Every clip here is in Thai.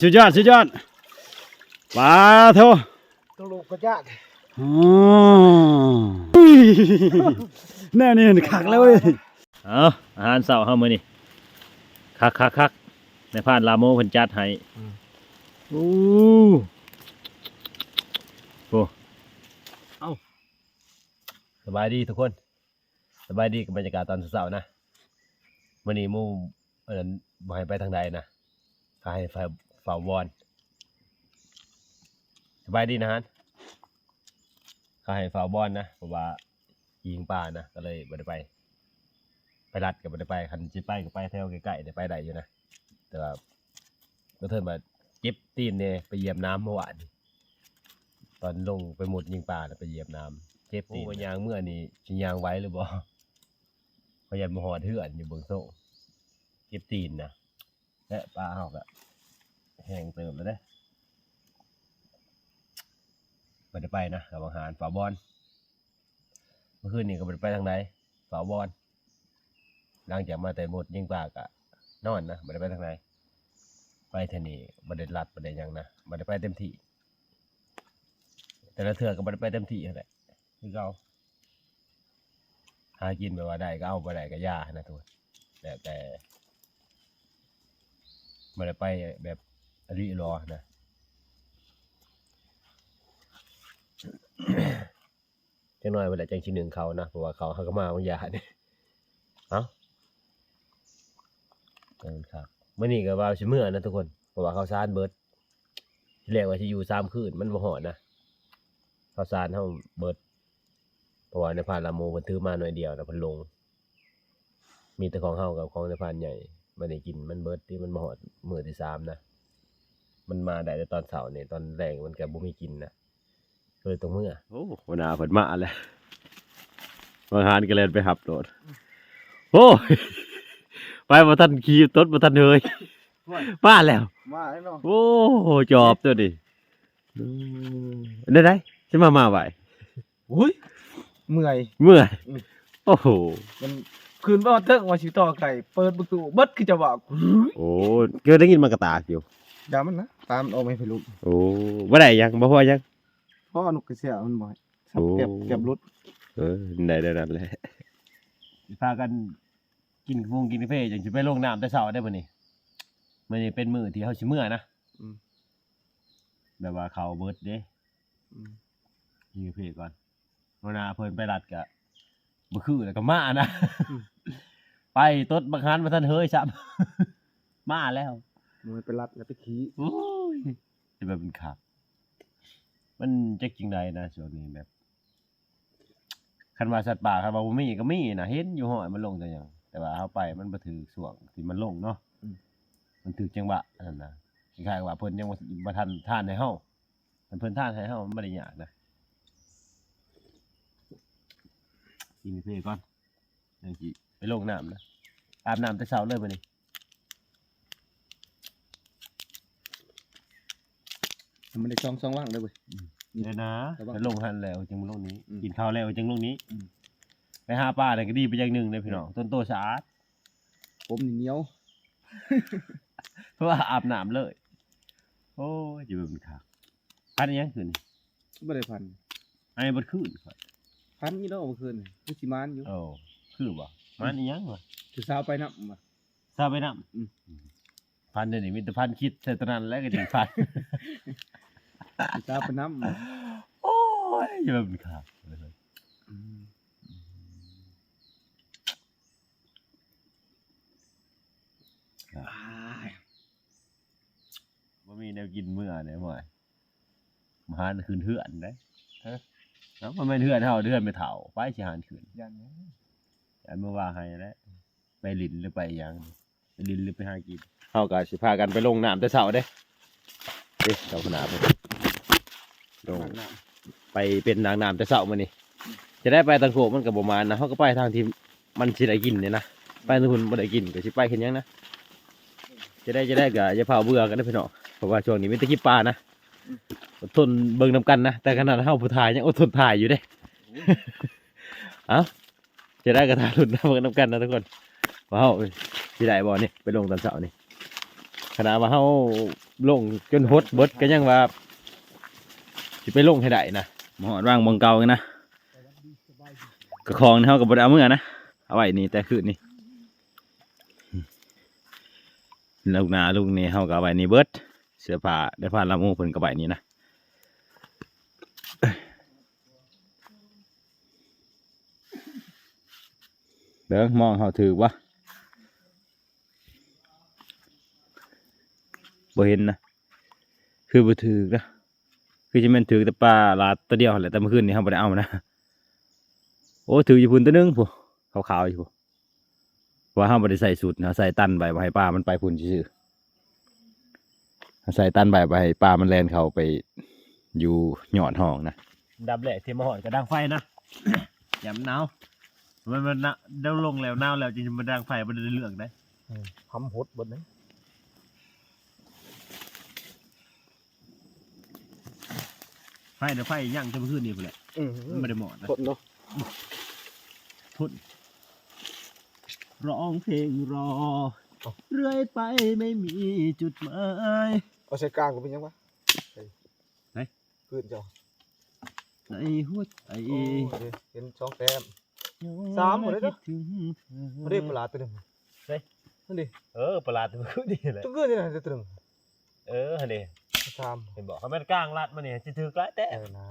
สุดยอดสุดยอดปลาโทตัวลูกกระจาดอ๋ออุ้ยแน่นี่คักแล้วเว้ยเอาอาหารเสาร์เฮามื้อนี้คักคักคักในพานลาโมเพิ่นจัดให้โอ้โหเอ้าสบายดีทุกคน สบายดีกับบรรยากาศตอนเช้าๆนะมื้อนี้หมู่เอิ้นบ่ให้ไปทางใดนะพาให้ ฝ่าฝ่าวอนสบายดีนะฮะพาให้ฝ่าวบอนนะเพราะว่ายิงป่านะก็เลยบ่ได้ไป ไปรัดกับไปไปคันจิไปก็ไปแถวใกล้ๆเนี่ยไปได้อยู่นะแต่ว่าก็เทินมาเก็บตีนเนี่ยไปเหยียบน้ำเมื่อวานนี้ตอนลงไปหมดยิงปลาน่ะไปเหยียบน้ำเก็บตีนยางเมื่อนี้ชิยางไว้หรือบ่พยายามมาหอดเถื่อนอยู่เบื้องโซ่เก็บตีนนะและปลาหอกอะ แห้งเติมแล้วเด้ไปได้ไปนะกับอาหารฝาบอลเมื่อคืนนี้ก็ไปไปทางไหนฝาบอลหลังจากมาแต่หมดยิงปากอะนอนนะไม่ได้ไปทางไหนไปเทนี่ไม่ได้ลัดไม่ได้หยังนะไม่ได้ไปเต็มที่ แต่ละเถื่อก็ไม่ได้ไปเต็มที่แหละคือเราหากินไปว่าได้ก็เอาไปได้ก็ยานะทุกแต่แต่ไม่ได้ไปแบบ ริรอนะจังน้อยเวลาจังชิ้นหนึ่งเขานะเพราะว่าเขาเขาก็มาบางยาเนี่ยเอ้าเออครับมื่อนี้ก็ว่าสิเมื่อนะทุกคนเพราะว่าเขาวสารเบิร์ดที่แรกว่าสิอยู่สามคืนมันบ่หอดนะเขาวสารเฮาเบิดเพราะว่าในพานลาโมเพิ่นถือมาหน่อยเดียวนะเพิ่นลง มีแต่ของเฮากับของในพานใหญ่ไม่ได้กินมันเบิร์ดที่มันบ่หอดมือที่สามนะ มันมาได้แต่ตอนเช้านี่ตอนแรงมันก็บ่มีกินนะก็เลยต้องเมื่อโอ้หัวหน้าเพิ่นมาแล้วบางหานก็เลยไปหับโดดโอ้ยไปบ่ทันขี่ต้นบ่ทันเฮยมาแล้วมาแล้วเนาะโอ้โหจอบตัวดิอืมได้ได้จะมามาไหวอุ้ยเมื่อยเมื่อยอืมโอ้โหมันคืนบ่เทิงว่าสิต่อไก่เปิดประตูเบิดคือจะว่าโอ้เกิดได้ยินมากระตากอยู่อย่ามันนะ ตามออกไม่ไปลุกโอ้บ่ได้ยังบ่พอยังเพราะอนุกระเสียมันบ่อยสับโอ้เก็บเก็บรุดเออได้ได้นั่นแหละพากันกินฟงกินกาแฟจังสิไปลงน้ำแต่เช้าได้บ่นี่มันนี่เป็นมื้อที่เฮาสิเมื่อนะอืมแบบว่าเขาเบิดเด้อืมกินกาแฟก่อนเวลาเพิ่นไปรัดก็บ่คือแล้วก็มานะไปตดบังคันมาท่านเฮ้ยซ้ำมาแล้ว มันไปรัดแล้วไปขี้โอ้ยจะแบบเป็นขับมันจะจริงใดนะช่วงนี้แบบคันว่าสัตว์ป่าคันว่าบ่มีก็มีนะเห็นอยู่ห้อยมันลงแต่หยังแต่ว่าเอาไปมันบ่ถือส่วงที่มันลงเนาะมันถือจังหวะนั่นนะคล้ายๆว่าเพิ่นยังบ่บ่ทันทานให้เฮามันเพิ่นทานให้เฮามันบ่ได้ยากนะกินเพ่ก่อนจังสิไปลงน้ำนะอาบน้ำแต่เช้าเลยมื้อนี้ มันได้ช่องช่องว่างเลยเว้ย เดี๋ยวนะระวังไปลงหันแล้วจึงมาลงนี้ อืมกินข้าวแล้วจึงลงนี้อืม ไปหาปลาเนี่ยก็ดีไปอย่างหนึ่งเลยพี่น้องต้นโตสะอาดผมนี่เหนียวเพราะว่าอาบน้ำเลย โอ้ยจะเป็นขาพันอิหยังขึ้นบ่ได้พัน ไอ้บดขึ้นครับพันนี่เนาะเมื่อคืนนี่คือสิมานอยู่โอ้คือบ่มันอิหยังวะคือสาวไปนำมาทราบไปน้อืมำพันเดี๋ยวนี้มีแต่พันคิดเท่านั้นแล้วก็ถึงพัน คือสาวไปนำมาโอ้ยจะเป็นขาอืมว่ามีแนวกินเมื่อเนี่ยหมอยมาหาคืนเถื่อนได้ฮะเนาะมันไม่เถื่อนเท่าเถื่อนไปเถาไปสิหานคืนยันนะอันเมื่อว่าให้แล้วไปลินหรือไปหยังไปลินหรือไปหากินเฮาก็สิพากันไปลงน้ำแต่เช้าเด้เด้เจ้าขนาดเพิ่ นลงล้างน้ไปเป็นนางน้ำแต่เช้ามื้อนี้จะได้ไปทางโขกมันก็บ่มานะเฮาก็ไปทางที่มันสิได้กินเนี่ยนะไปทางคุณบ่ได้กินก็สิไปเฮ็ดหยังนะจะได้จะได้ก็อย่าเผาเบื่อกันนะพี่น้องเพราะว่าช่วงนี้มีแต่คลิปปลานะอดทนเบิ่งนํกันนะแต่ขนาดเฮาผู้ถ่ายยังอดทนถ่ายอยู่เด้เอ้าจะได้กระทารุ่นนะเบิ่งนํกันนะทุกคนว่าเฮาสิได้บ่นี่ไปลงตอนเช้านี่ขนาดว่าเฮาลงจนฮดเบิดก็ยังว่าสิ ไปลงให้ได้นะหมอดว่างบังเก่ากันนะกระคองนี่าก็บ่ได้เอาเมื่อนะเอาไว้นี่แต่คืนนี่ลูกนาลูกนี่เฮาก็เอาไว้นี่เบิดเสื้อผ้าได้ผ้าละมูเพิ่นก็ไว้นี่นะเด้อมองเฮาถือวะบ่เห็นนะคือบ่ถือนะ คือจะแม่นถือแต่ปลาลาดตัวเดียวหั่นแหละแต่เมื่อคืนนี้เฮาบ่ได้เอานะโอ้ถืออยู่พุ่นตัวหนึงพุ่นขาวๆอยู่พุ่นเพราะว่าเฮาบ่ได้ใส่สูตรนะใส่ตันใบบ่ให้ปลามันไปพุ่นซื่อๆใส่ตันใบบ่ให้ปลามันแล่นเข้าไปอยู่หยอดห้องนะดับแหละที่มาหอดกระดังไฟนะอย่ามันหนาวมันมันนะเดาลงแล้วหนาวแล้วจริงๆมันดังไฟมันได้เรื่องได้ทำหดบนนี้ ไฟเดี๋ยวไฟย่างจะมาขึ้นนี่ไปแหละอืมมันไม่ได้เหมาะนะหดเนาะร้องเพลงรอ เรื่อยไปไม่มีจุดหมาย เอาใส่กลางก็เป็นยังวะไหน พื้นเจ้าในหัวใจโอ้ยเห็นสองแต้ม สามหมดเลยเนอะ คิถึงเธอไม่ได้ปลาตัวหนึงเฮ้ย นั่นดิเออประหลาดตัวขึ้นดีเลยตัวเกินนี่นะตัวหนึงเออฮันนี่สามเห็นบอกเขาแม่นกลางลาดมาเนี่ยจะถือกลายแต่เออนะ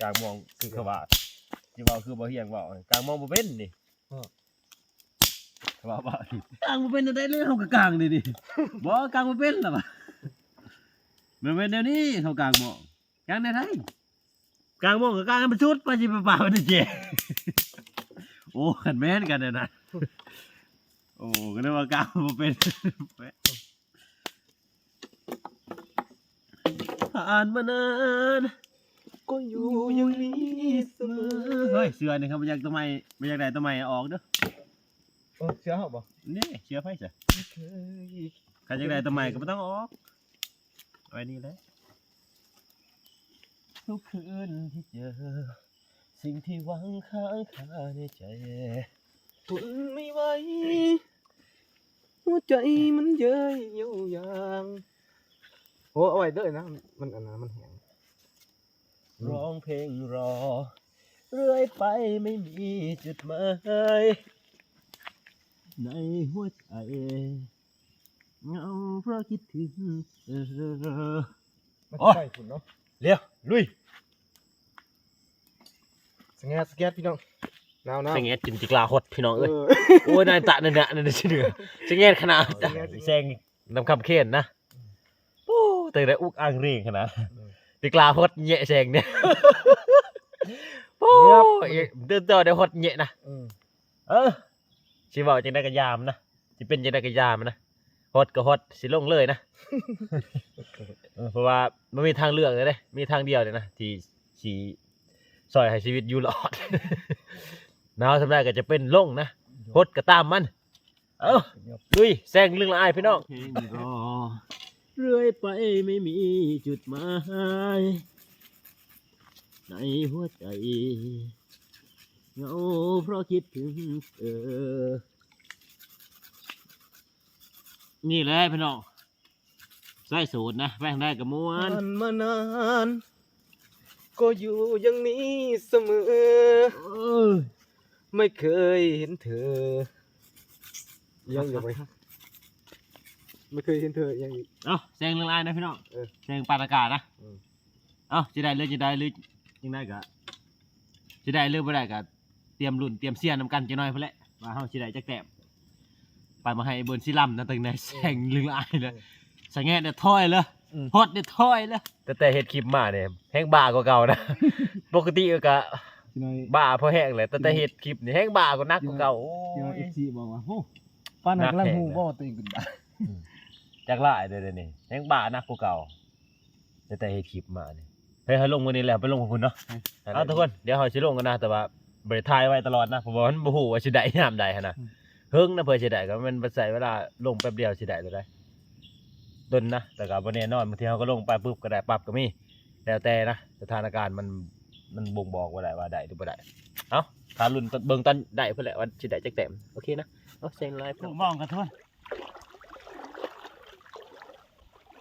กลางมองคือเขาว่าที่ว่าคือบ่เฮียงบอกกลางมองบ่เป็นนี่เขาว่าบ่กลางบ่เป็นได้เลยเฮาก็กลางนี่ดิ บ่กลางบ่เป็นล่ะบ่มันเป็นเดี๋ยวนี้เขากลางมองกลางได้ไดกลางมองกับกลางให้มันชุดไปสิไปป่ามันเจโอ้ขันแม่นกันเนี่ยนะ โอ้ก็นึกว่ากลางบ่เป็น ผ่านมานานก็อยู่อย่างนี้เสมอเฮ้ยเสือนี่ครับมันอยากตัวใหม่มันอยากได้ตัวใหม่ออกเด้อเออเสียเหรอบ่นี่เชื่อไฟจ้ะเคยใครอยากได้ตัวใหม่ก็ไม่ต้องออกไว้นี่เลยทุกคืนที่เจอ สิ่งที่หวังค้างคาในใจทนไม่ไหวหัวใจมันเย้ยเยียวยาง โอ้เอาไว้เด้อนะ มันอันนั้นมันแห้งร้องเพลงรอ เรื่อยไปไม่มีจุดหมายในหัวใจเหงาเพราะคิดถึงเธอมันโอ้ยใส่ฝุ่นเนาะเร็วลุยสแงสแกตพี่น้องหนาวหนาวเสงเอ็ดจินจิกลาฮดพี่น้องเอเอ้ยอโอ้ยนายตะนั่นน่ะนั่นน่ะชื่อเดือเสงเอ็ดขนาดเสงเอ็ดแซงนำคำเขียนนะโอ้ แต่ได้อุกอังเรียงขนาดอืมจิกลาฮดเ nhẹ แซงเนี่ยโอ้ยเดินต่อได้ฮดเ nhẹ นะอืมเออสิเว้าจังได้ก็ยามนะสิเป็นจังได้ก็ยามนะฮดก็ฮดสิลงเลยนะเออเพราะว่ามันมีทางเลือกเลยเด้มีทางเดียวเลยนะที่สิซอยให้ชีวิตอยู่รอดหนาวสำหรับก็จะเป็นลงนะฮดก็ตามมัน เอ้าลุยแซงเรื่องละอายพี่น้อง เรื่อยไปไม่มีจุดหมาย ในหัวใจเหงาเพราะคิดถึงเธอ นี่เลยพี่น้องใส่สูตรนะแป้งได้กับม้วน ผ่านมานาน ก็อยู่อย่างนี้เสมอ เออ ไม่เคยเห็นเธอ ยังอยู่ไหม ไม่เคยเห็นเธอยังอีกเอาแซงเรื่องละอายนะพี่น้องเออแซงปานอากาศนะอืมเอาจะได้เลยจะได้เลยยังได้กะจะได้เรื่องไม่ได้กะเตรียมรุ่นเตรียมเสียนำกันจะน้อยเพื่อแหละว่าเฮาจะได้จักแต้มไปมาให้เบิร์นซิลัมนะตึงในแซงเรื่องละอายเลยสังเกตเนี่ยถ้อยเลยฮอตเนี่ยถ้อยเลยแต่แต่เฮ็ดคลิปมาเนี่ยแห้งบ้ากว่าเก่านะ ปกติก็ที่น้อยบ้าเพราะแห้งเลยแต่แต่เฮ็ดคลิปนี่แห้งบ้ากว่านักกว่าเก่าโอ้ที่น้อยยเอฟซีบอกว่าโอ้ป้าหนักลังหูว่าตัวเองขึ้นได้ จักหลายเด้อเดี๋ยวนี่แห้งบ้านักกว่าเก่าแต่แต่เฮ็ดคลิปมาเนี่ยเฮ้ยให้ลงวันนี้แหละไปลงของคุณเนาะเอาทุกคนเดี๋ยวเขาสิลงกันนะแต่ว่าบริทายไว้ตลอดนะเพราะว่ามันบ่ฮู้ว่าสิได้ยามใดหันนะเฮิงนะเพื่อสิได้ก็มันบ่ใส่เวลาลงแป๊บเดียวสิได้เลยได้ดนนะแต่ก็บ่แน่นอนบางทีเขาก็ลงไปปุ๊บก็ได้ปั๊บก็มีแล้วแต่นะสถานการณ์มันมันบ่งบอกว่าได้ว่าได้หรือบ่ได้เอ้าถ้าลุ้นตอนเบิ่งตอนได้เพิ่นแหละว่าสิได้จักแต้มโอเคนะเอาเซ็งไลฟ์มองกันทุกคน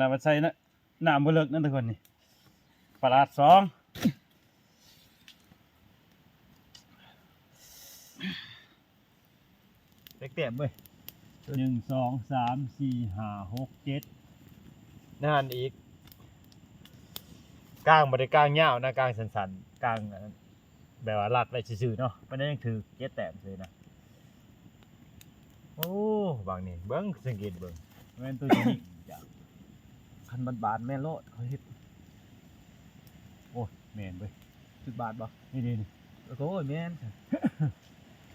นาดว่าใส่นะน้ำบ่เลิกนั่นทุกคนนี่ปลาร้าสองเต็กเต็มเว้ยหนึ่งสองสามสี่ห้าหกเจ็ดนั่นอีกกลางบ่ได้กลางยาวนะกลางสันๆกลางอันนั้นแบบว่าลัดไว้ซื่อๆเนาะมันยังถือเจ็ดแต้มเลยนะโอ้บางนี่เบิ่งสังเกตเบิ่งแม่นตัวจริงอย่าง คันบาทบาทแม่นโลดเขาเฮ็ดโอ้ยแม่นเว้ยสิบบาทบ่นี่นี่นี่โอ้ยแม่น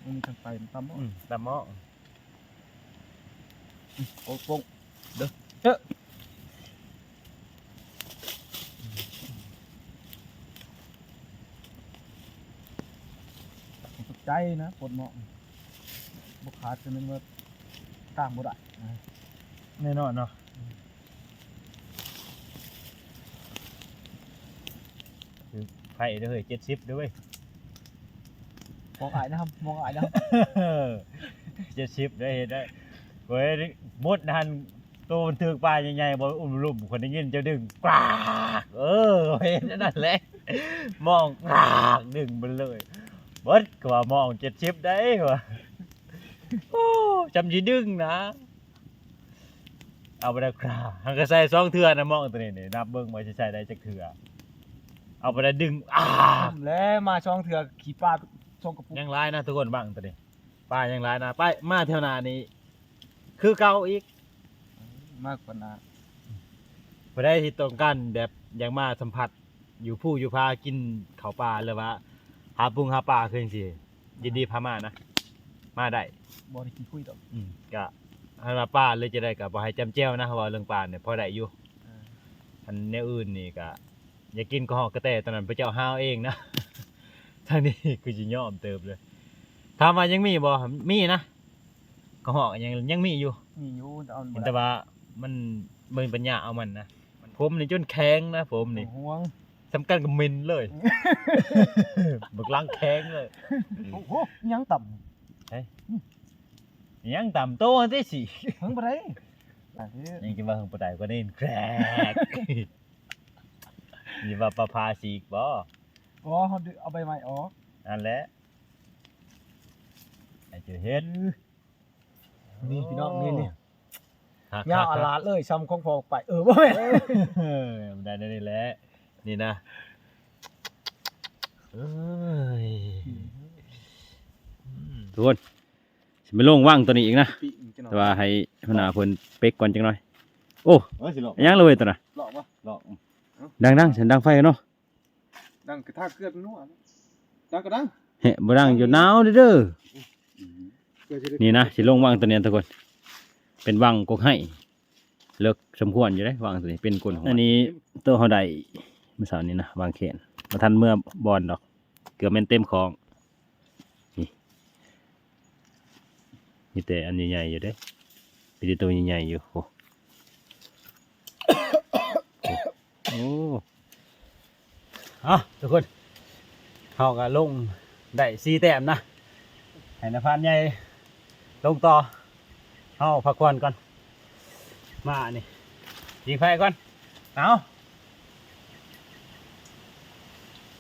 มันมีทางไปมันตำบ่อืมตามหม้อโอ้ปงตกใจนะปวดหมองบกขาดจนนึงว่าต่างบ่ได้นะแน่นอนเนาะ คือไผ่เด้อเฮ้ย70ด้วยมองอายนะครับมองอายนะครับเจ็ดสิบได้เห็นได้เว้ยมดนันตัวมันถือปลาใหญ่ๆบนอุ้มลุ่มคนได้ยินเจะดึงกรากเออเห็นนั่นแหละมองกรากดึงมันเลยเบิดก็ว่ามองเจ็ดสิบได้ว่ะโอ้จำยีดึงนะเอาไปได้กราหังก็ใส่สองเทือนะมองตัวนี้นี่นับเบิ้งไว้จะใส่ได้จักเทือ เอาไปได้ดึงอ้าแล้วมาช่องเถือกขี่ปลาช่องกระปุกยังร้ายนะทุกคนบ้างตัวนี้ป้ายังร้ายนะไปมาเท่านานี้ คือเก่าอีกมากกว่านะพอได้ที่ตรงกันแบบอยังมาสัมผัสอยู่ผู้อยู่พากินข้าวปลาเลยว่าหาปุงหาปลาคือจังซี่ยินดีพามานะมาได้บ่ได้กินคุยดอกอืมก็ให้มาป้าเลยจะได้กับบ่ให้จำแจ้วนะเพราะว่าเรื่องปลาเนี่ยพอได้อยู่อันแนวอื่นนี่ก็ อย่ากินก็หอกกระแตตอนนั้นพระเจ้าห้าวเองนะทางนี้คือสิยอมเติบเลยถามว่ายังมีบ่มีนะก็หอกยังยังมีอยู่มีอยู่แต่เอาบ่เห็นได้แต่ว่ามันมันปัญญาเอามันนะผมนี่จนแข็งนะผมนี่ห่วงสำคัญกับมินเลยบึกลังแข็งเลยโอ้โหยังต่ำยังต่ำโตได้สิเพิ่งบ่ได้อันนี้ยังคิดว่าเพิ่งปได้กว่านี้แครก นี่ว่าประภาสีกบ่อ๋อเขาดึเอาใบไม้ออกนั่นแหละไอ้เจะเห็นนี่พี่น้องนี่นี่หักยาวหัอากหักลาดเลยซ้ำของพอกไป เออบ่แม่นเออมันได้นี่แหละนี่นะเอ้ยอืมทุกคนสิไปลงว่างตัวนี้อีกนะปีกจังหน่อยแต่ว่าให้หัวหน้าเพิ่นเป๊กก่อนจังหน่อย โอ้เอ้ยสิหลอกอิหยังเลยตัวน่ะหลอกบ่หลอก ดังๆฉันดังไฟเนาะดังกระทากเกลือนัวดังก็ดังเฮ้บ่ดังอยู่หนาวเด้อเกลือสิได้นี่นะสิลงว่างตัวนี้ทุกคน เป็นว่างกกให้เลิกสมควรอยู่ได้ว่างตัวนี้เป็นกลอันนี้ตัวเฮาได้เมื่อเช้านี้นะวางแขนบ่ทันเมื่อบอลดอก เกือบแม่นเต็มของนี่มีแต่อันใหญ่ๆอยู่เด้มีแต่ตัวใหญ่ๆอยู่โอ้ โอ้เอะทุกคนเขาก็ลงได้สี่แต้มนะให้นายพานใหญ่ลงต่อเขาพักผ่อนก่อน มานี่ยิงไฟก่อน เอา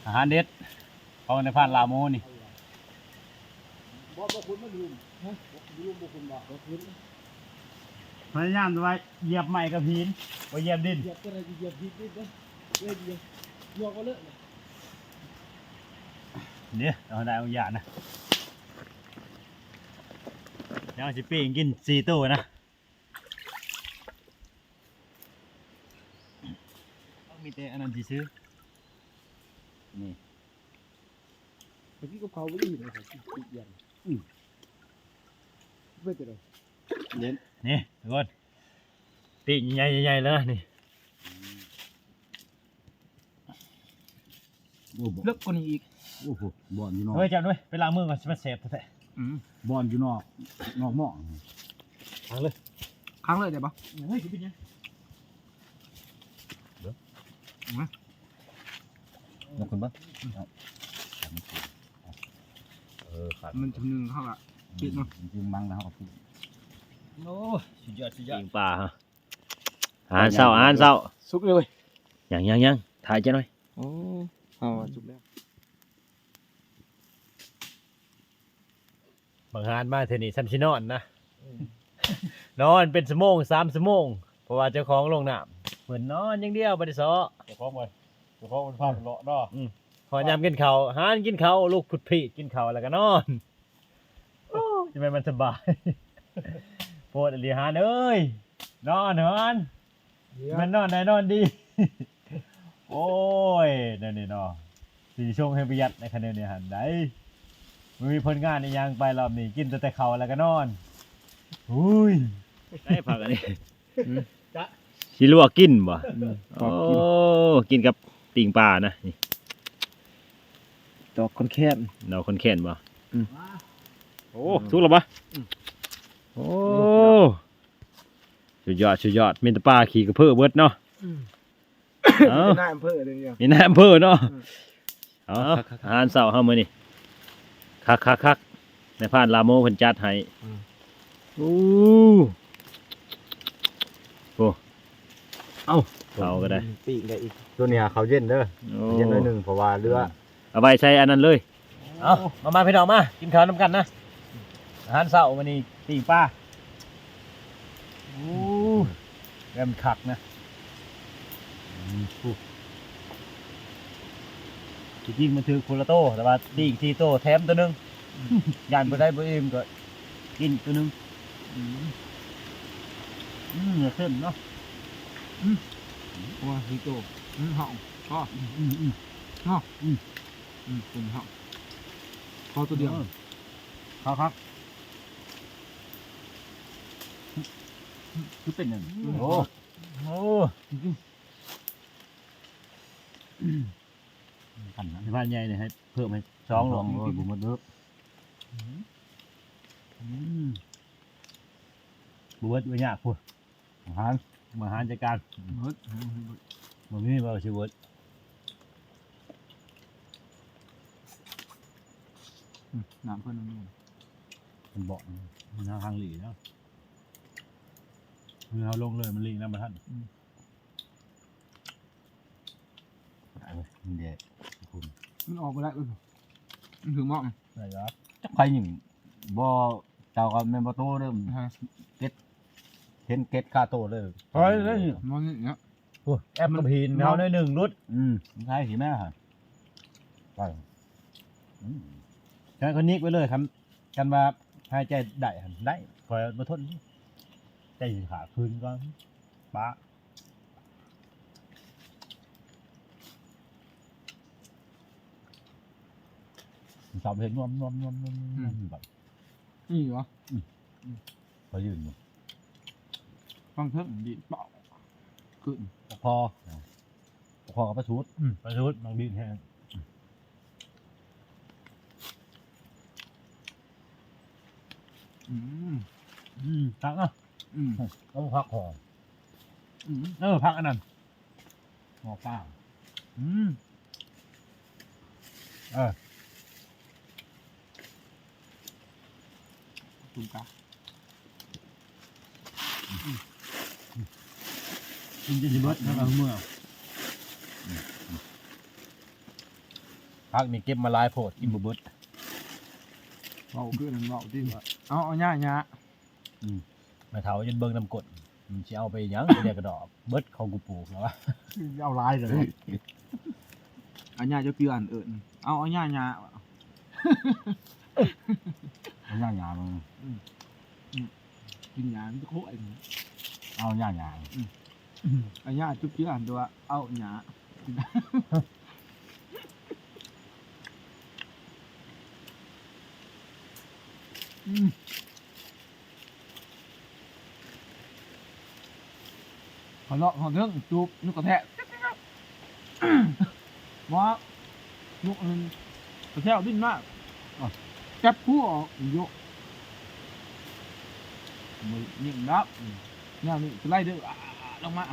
อาหารเด็ดของนพรานลาโมนี่บ่บ่คุณมาลืมฮะบ่ลืมบ่คุณบ่บ่คุณ พยายามจะไว้เหยียบไม้กับหินไว้เหยียบดินเหยียบก็ได้เหยียบผิดนิดเด้อเอ้ยเหยียบยอกก็เลอะนะเนี่ยเอาได้เอาอย่างนะยังสิปีงกินสี่ตู้นะมีแต่อันนั้นสิซื้อนี่เมื่อกี้กับเขาบ่ได้ยินเลยครับติดยันเพื่อจะได้นี่ ทุกคนปีกใหญ่ๆใหญ่ๆเลยนะนี่โอ้บ่เลิกกว่านี้อีกโอ้โหบอลอยู่นอกเฮ้ยจับด้วยไปล้างมือก่อนสิมันเสพแท้อืมบอลอยู่นอกนอกหม้อครั้งเลยได้ปะๆเฮ้ยสิเป็นยังยกขึ้นบ้างเออขาดมันจำหนึ่งเท่าละปิดเนาะจริงมั้งนะครับพี่ โอ้สุดยอดสุดยอด ยิงป่าฮะอาหารเศร้าอาหารเศร้าซุกเลยอย่างยังยังถ่ายจะหน่อยโอ้เอาจุบแล้วบางฮานมาเทอนี่ซัมชินอนนะนอนเป็นสมงสามสมงเพราะว่าเจ้าของลงน้ำเหมือนนอนอย่างเดียวบริสอเจ้าของไปเจ้าของมันพาเลาะเนาะพอยามกินข้าวหานกินข้าวลูกผุดผีกินข้าวแล้วก็นอนโอ้จะไปมันสบาย โพดอลีหานเอ้ยนอนเหินมันนอนได้นอนดี โอ้ยนั่นนี่เนาะสีชงให้ประหยัดในคะแนนเนี่ยหันได้มันมีผลงานในยังไปรอบนี้กินแต่แต่ข้าวแล้วก็นอนอุ้ยได้ผักอันนี้ชิลวกกินบ่โอ้กินกับติ่งปลานะนี่ดอกคนแค้นเราคนแค้นบ่อืมโอ้ทุกแล้วปะ โอ้สุดยอดสุดยอดมีแต่ปลาขี่กระเพื่อเบิดเนาะเอ้าเป็นนายอำเภอเลยเนี่ย มีนายอำเภอเนาะอืม เอาอาหารเสาร์เฮามื้อนี้คักคักคักในผ่านลาโมเพิ่นจัดให้โอ้โหเอาเขาก็ได้ปีกได้อีกตัวเนี้ยเขาเย็นเด้อโอ้เย็นหน่อยหนึงเพราะว่าเรือเอาไปใช้อันนั้นเลย เอามามาพี่น้องมา กินข้าวน้ำกันนะ อาหารเช้าวันนี้ ตีป้าโอ้แรมนคักนะจริงๆมันถือคนละโต แต่ว่าตีอีกทีโตแถมตัวหนึงยานไปได้บ่อิ่มก็กินตัวหนึงอืมอืมเส้นเนาะว่าฮิโตอืมห้องก็อืมอืมอืมเป็นห้องพอตัวเดียวครับครับ คือเป็นหนึ่งโอ้โหกันนะในบ้านใหญ่เนี่ยให้เพิ่มให้สองหลงโอ้ยบุมเด้อบวชวิญญาพูดอาหารมาหารจัดการเฮ้ยมันมีว่าชีวิตน้ำเพิ่นน้ำนมมันบอกมันทางหลีแล้ว คือเราลงเลยมันลีนะมาท่านเด็ดคุณมันออกมาได้เลยมันถึงหม้อใช่ครับใครหนึ่งบ่เจ้ากับแม่นบ่โตเด้อฮะเห็นเก็ดค่าโตเด้อเฮ้ยเลยมองนี่เนี้ยโอ้แอปกระพีนเขาได้หนึ่งรุดอืมใช่สิแม่ฮะไปอืมใช้คนนี้ไว้เลยครับกันว่าหายใจได้หันได้คอยมาทน ใจสิขาคืนก่อนป้าสอบเห็นนวมนวมนวมนวมนวมแบบนี่เหรอเขายืนอยู่ฟังเถิงดีเปล่าขึ้นพอพอกับประชุดอืมประชุดบางดินแห้งอืมอืมพักอะ อืมต้องพักหอมอืมเออพักอันนั้นหม้อป้าอืมเออตุ้มกากินจนจะเบิดแล้วก็เมื่อพักนี่เก็บมาหลายโพดกินบ่เบิดเบาขึ้นเบาที่ว่าเอาเอาหญ้าหญ้าแม่ เฒ่าจนเบิ่งน้ำกดมันสิเอาไปหยังเรียกกระดอกเบิดของกูปลูกแล้ววะเอาลายเลยเอาหญ้าจะเกลืออันเอิญเอาเอาหญ้าหญ้าเอาย่างยางกินหญ้ามันจะโค้ยเอาย่างยางเอาหญ้าจุ๊บเกลืออันตัวเอาหญ้า เขาเลาะเขาเรื่องจูบนุกกระแทกว่านุกมันกระแทกดิ้นมากอะจับผู้ออกโยกมือยิงดับเนี่ยนี่จะไล่เด้ออ่าลงมา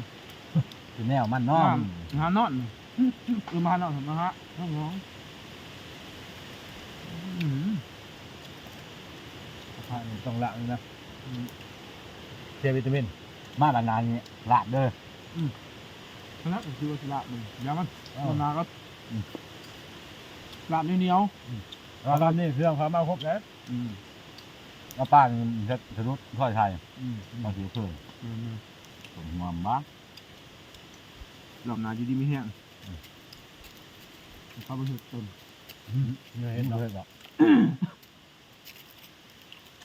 คือแนวมันเนาะหานอนเออมาหานอนมาฮะน้องน้องอืมต้องละนะเสียวิตามิน มาละนานนี้ลาดเด้อคณะก็คือว่าสละมันยามันมันนาก็ลาบเหนียวเราทำนี่เครื่องความเอาครบแล้วๆอืมเอาป้าจะสะดุดค่อยไทยอืมบางทีเพิ่มอืมผมงอมบ้างหลบหนาอยู่ดีไม่แห้งเข้าไปเห็ดต้นเห็เห็นนเนาะเพิ่มหรอก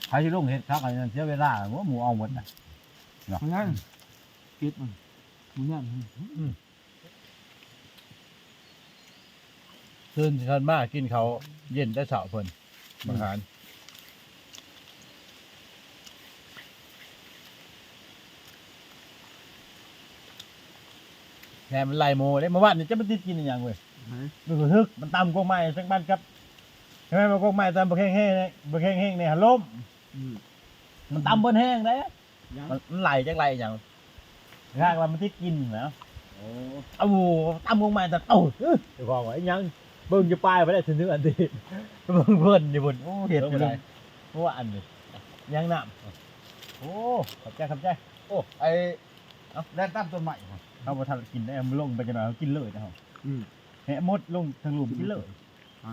ใครที่ลงเห็ดคักอะไรนั่นเสียเวลาว่าหมูเอาหมดน่ะ เพราะงั้นกิดมันมันเนี่ยตื่นทันมากกินเขาวเย็นได้เสาเพิ่นบางหารแหนมันไล่โมเลยเมื่อวานนี่จะมาติดกินอหย่างเว้ยมันก็ฮึกมันตำกงไม้สักบ้านครับใช่ไหมมันกงไม้ตำบะแห้งแห้งเนี่ยบะแห้งแห้งเนี่ยล้มอืมมันตำบนแห้งได้ยั งมันมันไหลจากไหลอย่างร่างเรามันที่กินแล้วเอาหมูตำกงไม้แต่เต้าเอ้ยเดี๋ยวบอกว่าไอ้ยังเบิ่งจะปลายไปได้ถึงนึกอันดีเบิ่งเพิ่นอยู่บนโอ้เห็ดอยู่ไหนเพราะว่าอันนี้ยังน้ำโอ้ขอบใจขอบใจโอ้ไอเอาแล่นตามต้นไม้เอาไปทำกินได้มันลงไปจะหน่อยเขากินเลยนะครับอืมแหะมดลงทางหลุมกินเลย อ่า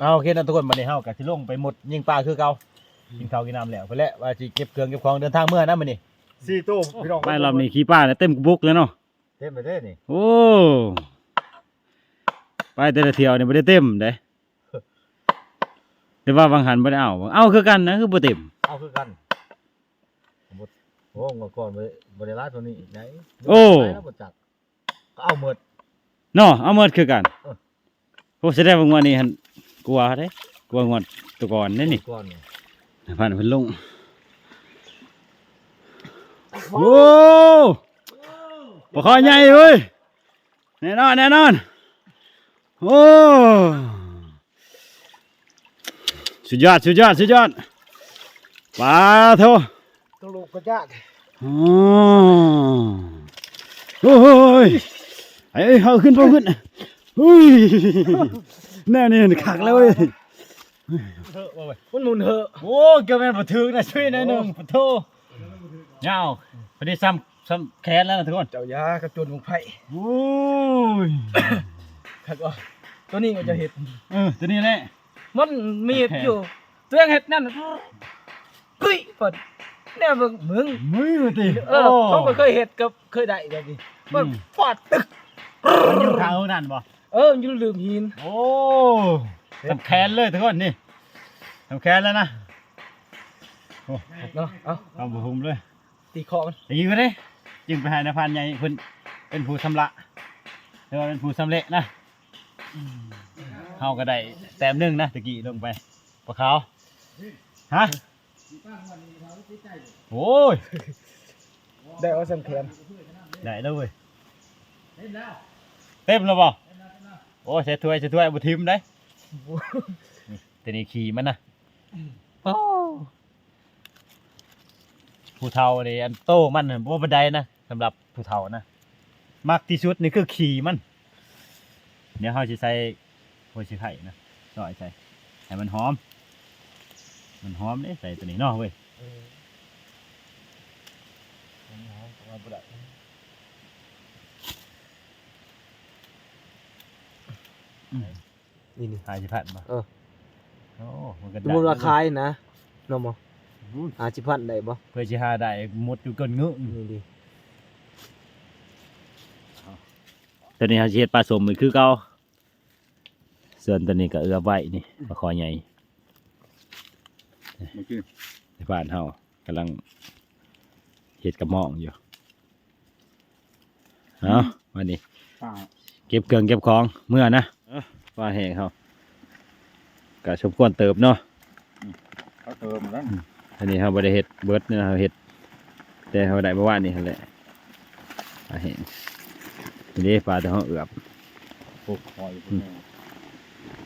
เอาโอเคนะทุกคนมาในเฮากับที่ลงไปหมดยิงปลาคือเก่ากินข้าวกินน้ำแล้วไปแล้วว่าสิเก็บเครื่องเก็บของเดินทางเมื่อนะมื้อนี้สี่ตู้พี่น้องไปรอบนี้ขี้ป้าเนี่ยเต็มบุกเลยเนาะเต็มไปได้นี่โอ้ไปแต่ละเที่ยวเนี่ยไม่ได้เต็มเด้แต่ว่าบางหันไม่ได้เอาเอาคือกันนะคือบ่เต็มเอาคือกันหมดโอ้งก่อนไปบริลาตัวนี้อีกไหนโอ้ไปแล้วบ่จัดก็เอาหมดเนาะเอาหมดคือกันเออโอ้แสดงว่างวดนี้หันก ลัวเด้กลัวงวดแตัวก่อนเด้นี่ก่อนนี่ผ่านเพิ่นลงโอ้ปลาคอใหญ่เว้ยแน่นอนแน่นอนโอ้สุดยอดสุดยอดสุดยอดปลาโทตลกกระจากอ๋อโอ้ยไอ้เอาขึ้นเอาขึ้นอุ้ย แน่นี่ขักแล้วเว้ยมันหมุนเหอะโอ้เกี่ยวแม่นบ่ถึงนะช่วยหน่อยหนึงปะโทยาวพอดีซ้ำซ้ำแขนแล้วนะทุกคนเจ้ายากระจนของไผ่โอ้ยครับว่าตัวนี้ก็จะเห็ดเออตัวนี้แหละมันมีอยู่ ตัวยังเห็ดนั่นกุ้ยเปิดเนี่ยมึงมึงมือติเออเขาก็เคยเห็ดกับเคยได้แบบนี้มันฟาดตึก มันอยู่ทางนั้นบ่เอออยู่ลืมหินโอ้ทำแขนเลยทุกคนนี่ทำแขนแล้วนะเนาะเอาทำบุหุมเลยตีคอมันอย่างนี้ก็ได้จึงไปหานายพันใหญ่เพิ่นเป็นผู้ชำระหรือว่าเป็นผู้สำเร็จนะเฮาก็ได้แต้มหนึงนะตะกี้ลงไปปลาขาวฮะโอ้ยได้เอาสำแขนได้แล้วเว้ยเต็มแล้วบ่โอ้ใส่ถ้วยใส่ถ้วยบ่ทิมได้นี่แต่นี่ขี่มันนะโอ้ผู้เฒ่านี่อันโตมันน่ะบ่บันไดนะสำหรับผู้เฒ่านะมักที่สุดนี่คือขี่มัน เดี๋ยวเฮาสิใส่โพชิไข่นะซอยใส่ให้มันหอม มันหอมเด้ใส่ตัวนี้เนาะเว้ย นี่นี่หาสิพันบ่เออ โอ้มันก็สมได้มติว่าขายนะเนาะหมออาจิพันได้บ่เพื่อสิหาได้หมดอยู่เกินเงื้อนี่ดีตัวนี้เฮาสิเฮ็ดปลาสมมือคือเก่าส่วนตัวนี้ก็เอือไว้นี่ปลาคอใหญ่เมื่อกี้ในบ้านเฮากำลังเฮ็ดกระหม่องอยู่เอาวันนี้ป้าเก็บเครื่องเก็บของเมื่อนะ ปลาแห้งเฮาก็สมควรเติบเนาะเขาเติมแล้วอันนี้เราบ่ได้เฮ็ดเบิดเนาะเราเฮ็ดแต่เราได้เมื่อวานนี่หั่นแหละปลาแห้งทีนี้ปลาแต่เราเอือบพวกคอยพวกแม่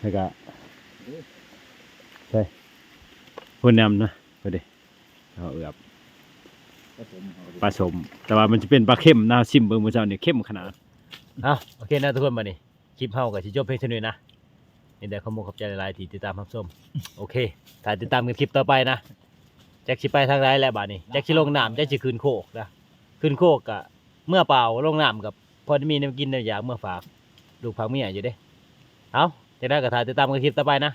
แล้วก็ใช่พุ่นนำนะไปดิเราเอือบผสมเอาไปปลาสมแต่ว่ามันจะเป็นปลาเข้มนะซิมเบิ่งมื้อเช้านี่เข้มขนาดอ้าวโอเคนะทุกคนมานี่ คลิปเฮากับชิจบเพลงชนุยนะนี่ได้ข้อมูลขอบใจหลายๆที่ติดตามรับชมโอเคถ่ายติดตามกันคลิปต่อไปนะแจ็คชิไปทางไรแล้วบาดนี้แจ็คชิลงน้ำแจ็คชิขึ้นโคกนะขึ้นโคกกะเมื่อเปล่าลงน้ำกับพอได้มีน้ำกินน้ำยาเมื่อฝากลูกฝากเมียอยู่เด้เอาจะได้ก็ถ่ายติดตามกันคลิปต่อไปนะ